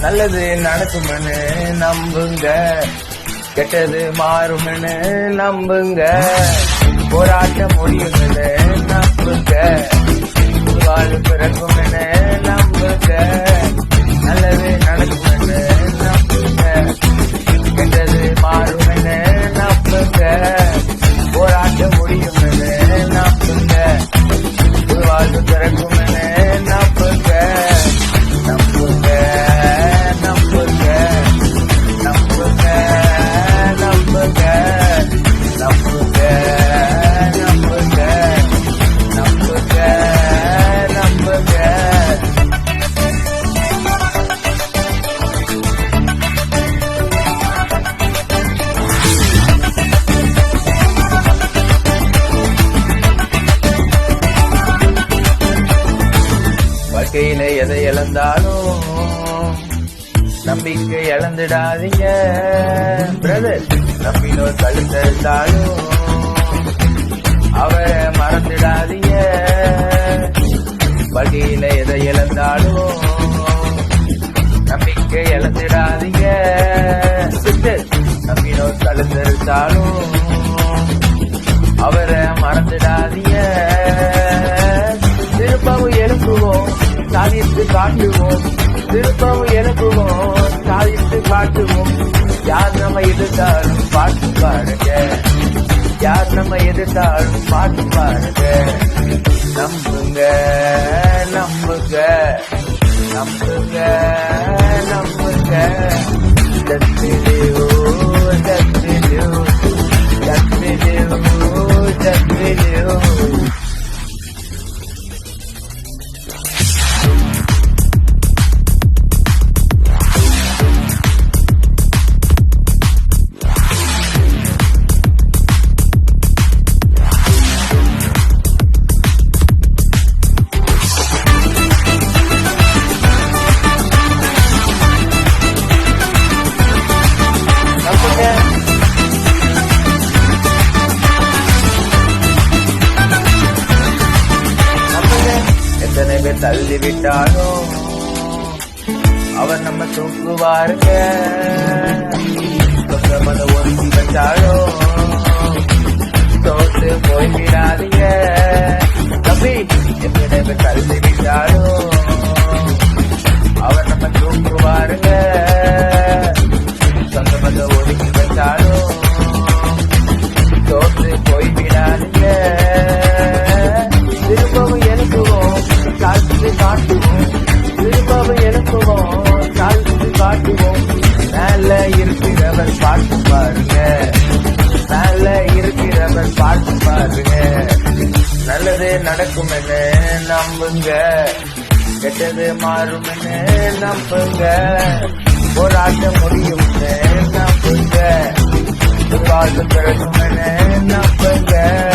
நல்லது நடக்கும்னு நம்புங்க. கெட்டது மாறும்னு நம்புங்க. போராட்டம் முடியும்னு வாழ்க்கையில எதை இழந்தாலும் நம்பிக்கை இழந்துடாதீங்க. பிரதர் நம்பினோர் கழுத்தெடுத்தாலும் அவரை மறந்துடாதீங்க. வழியில எதை இழந்தாலும் நம்பிக்கை இழந்துடாதீங்க. சிஸ்டர் நம்பினோர் கழுத்தெடுத்தாலும் அவரை மறந்துடாதீங்க. திருப்பவும் எழுப்புவோம். சாதித்து காட்டுவோம் திருப்பவும் எழுப்புவோம் சாதித்து காட்டுவோம். யார் நம்ம எதிர்த்தாலும் பாட்டு பாருங்க. யார் நம்ம எதிர்த்தாலும் பாட்டு பாருங்க. நம்புங்க நம்புங்க நம்புங்க நம்புங்க. தள்ளிவிட்டானோ அவர் நம்ம தூக்குவாருங்க ஒதுக்கி வச்சாளோ பாருங்க. நல்லது நடக்கும் நம்புங்க. கெட்டது மாறும் நம்புங்க. போராட்டம் முடியும் நம்புங்க. வாழ்வு பிறக்கும் நம்புங்க.